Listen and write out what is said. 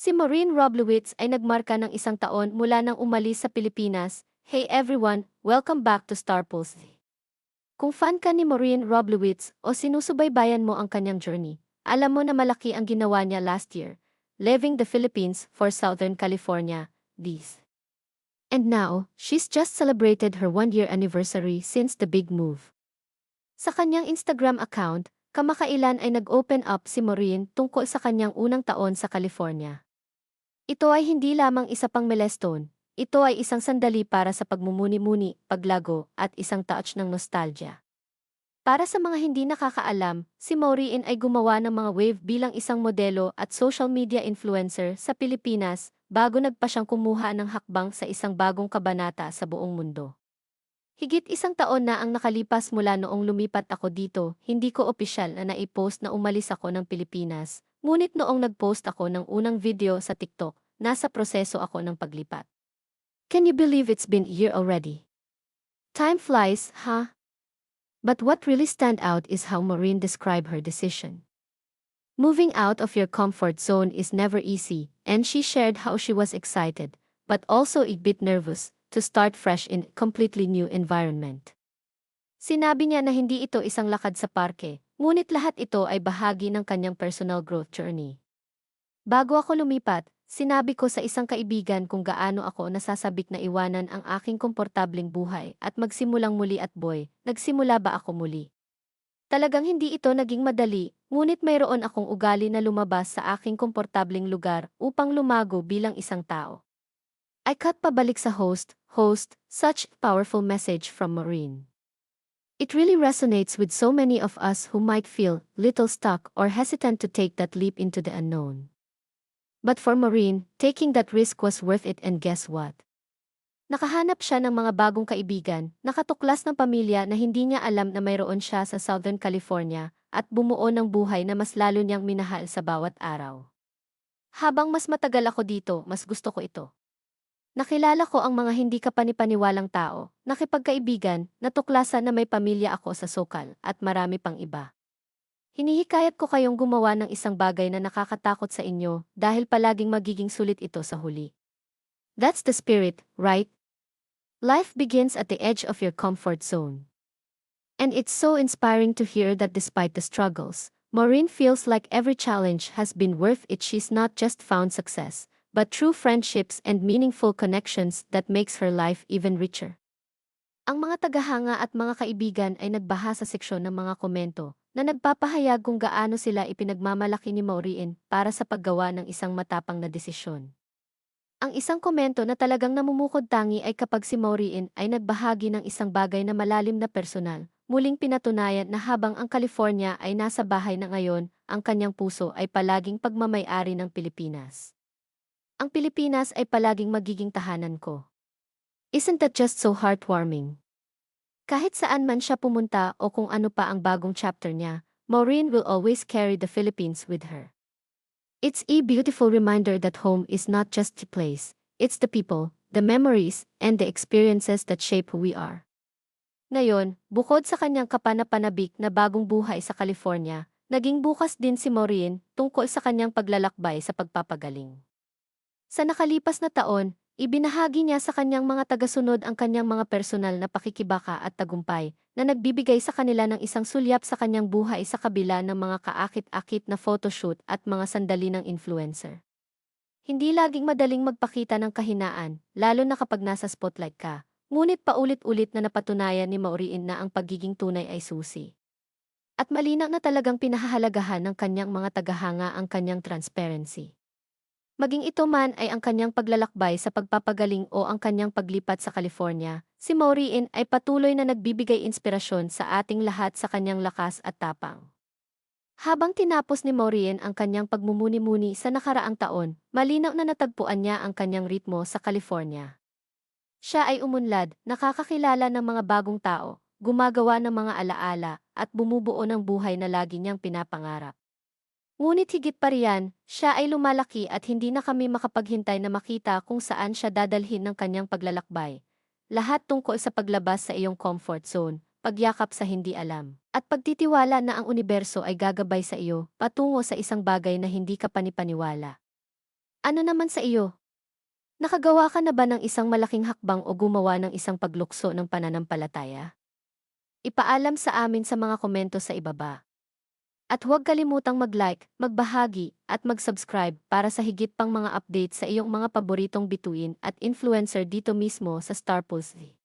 Si Maureen Roblowitz ay nagmarka ng isang taon mula nang umalis sa Pilipinas. Hey everyone, welcome back to Star Pulse. Kung fan ka ni Maureen Roblowitz o sinusubaybayan mo ang kanyang journey, alam mo na malaki ang ginawa niya last year, leaving the Philippines for Southern California, this. And now, she's just celebrated her one-year anniversary since the big move. Sa kanyang Instagram account, kamakailan ay nag-open up si Maureen tungkol sa kanyang unang taon sa California. Ito ay hindi lamang isa pang milestone, ito ay isang sandali para sa pagmumuni-muni, paglago, at isang touch ng nostalgia. Para sa mga hindi nakakaalam, si Maureen ay gumawa ng mga wave bilang isang modelo at social media influencer sa Pilipinas bago nagpa siyang kumuha ng hakbang sa isang bagong kabanata sa buong mundo. Higit isang taon na ang nakalipas mula noong lumipat ako dito, hindi ko opisyal na naipost na umalis ako ng Pilipinas, ngunit noong nagpost ako ng unang video sa TikTok, nasa proseso ako ng paglipat. Can you believe it's been a year already? Time flies, huh? But what really stand out is how Maureen described her decision. Moving out of your comfort zone is never easy, and she shared how she was excited, but also a bit nervous, to start fresh in a completely new environment. Sinabi niya na hindi ito isang lakad sa parke, ngunit lahat ito ay bahagi ng kanyang personal growth journey. Bago ako lumipat, Sinabi ko sa isang kaibigan kung gaano ako nasasabik na iwanan ang aking komportabling buhay at magsimulang muli at boy, nagsimula ba ako muli? Talagang hindi ito naging madali, ngunit mayroon akong ugali na lumabas sa aking komportabling lugar upang lumago bilang isang tao. I cut pabalik sa host, host, such powerful message from Maureen. It really resonates with so many of us who might feel little stuck or hesitant to take that leap into the unknown. But for Maureen, taking that risk was worth it and guess what? Nakahanap siya ng mga bagong kaibigan, nakatuklas ng pamilya na hindi niya alam na mayroon siya sa Southern California, at bumuo ng buhay na mas lalo niyang minahal sa bawat araw. Habang mas matagal ako dito, mas gusto ko ito. Nakilala ko ang mga hindi kapanipaniwalang tao, nakipagkaibigan, natuklasan na may pamilya ako sa Sokal, at marami pang iba. Hinihikayat ko kayong gumawa ng isang bagay na nakakatakot sa inyo dahil palaging magiging sulit ito sa huli. That's the spirit, right? Life begins at the edge of your comfort zone. And it's so inspiring to hear that despite the struggles, Maureen feels like every challenge has been worth it. She's not just found success, but true friendships and meaningful connections that makes her life even richer. Ang mga tagahanga at mga kaibigan ay nagbaha sa seksyon ng mga komento, na nagpapahayag kung gaano sila ipinagmamalaki ni Maureen para sa paggawa ng isang matapang na desisyon. Ang isang komento na talagang namumukod tangi ay kapag si Maureen ay nagbahagi ng isang bagay na malalim na personal, muling pinatunayan na habang ang California ay nasa bahay na ngayon, ang kanyang puso ay palaging pagmamayari ng Pilipinas. Ang Pilipinas ay palaging magiging tahanan ko. Isn't that just so heartwarming? Kahit saan man siya pumunta o kung ano pa ang bagong chapter niya, Maureen will always carry the Philippines with her. It's a beautiful reminder that home is not just a place, it's the people, the memories, and the experiences that shape who we are. Ngayon, bukod sa kanyang kapanapanabik na bagong buhay sa California, naging bukas din si Maureen tungkol sa kanyang paglalakbay sa pagpapagaling. Sa nakalipas na taon, Ibinahagi niya sa kanyang mga tagasunod ang kanyang mga personal na pakikibaka at tagumpay, na nagbibigay sa kanila ng isang sulyap sa kanyang buhay sa kabila ng mga kaakit-akit na photoshoot at mga sandali ng influencer. Hindi laging madaling magpakita ng kahinaan, lalo na kapag nasa spotlight ka, ngunit paulit-ulit na napatunayan ni Maureen na ang pagiging tunay ay susi. At malinaw na talagang pinahahalagahan ng kanyang mga tagahanga ang kanyang transparency. Maging ito man ay ang kanyang paglalakbay sa pagpapagaling o ang kanyang paglipat sa California, si Maureen ay patuloy na nagbibigay inspirasyon sa ating lahat sa kanyang lakas at tapang. Habang tinapos ni Maureen ang kanyang pagmumuni-muni sa nakaraang taon, malinaw na natagpuan niya ang kanyang ritmo sa California. Siya ay umunlad, nakakakilala ng mga bagong tao, gumagawa ng mga alaala, at bumubuo ng buhay na lagi niyang pinapangarap. Ngunit higit pa riyan, siya ay lumalaki at hindi na kami makapaghintay na makita kung saan siya dadalhin ng kanyang paglalakbay. Lahat tungkol sa paglabas sa iyong comfort zone, pagyakap sa hindi alam, at pagtitiwala na ang universo ay gagabay sa iyo patungo sa isang bagay na hindi ka panipaniwala. Ano naman sa iyo? Nakagawa ka na ba ng isang malaking hakbang o gumawa ng isang paglukso ng pananampalataya? Ipaalam sa amin sa mga komento sa ibaba. At huwag kalimutang mag-like, magbahagi, at mag-subscribe para sa higit pang mga update sa iyong mga paboritong bituin at influencer dito mismo sa Star Pulse.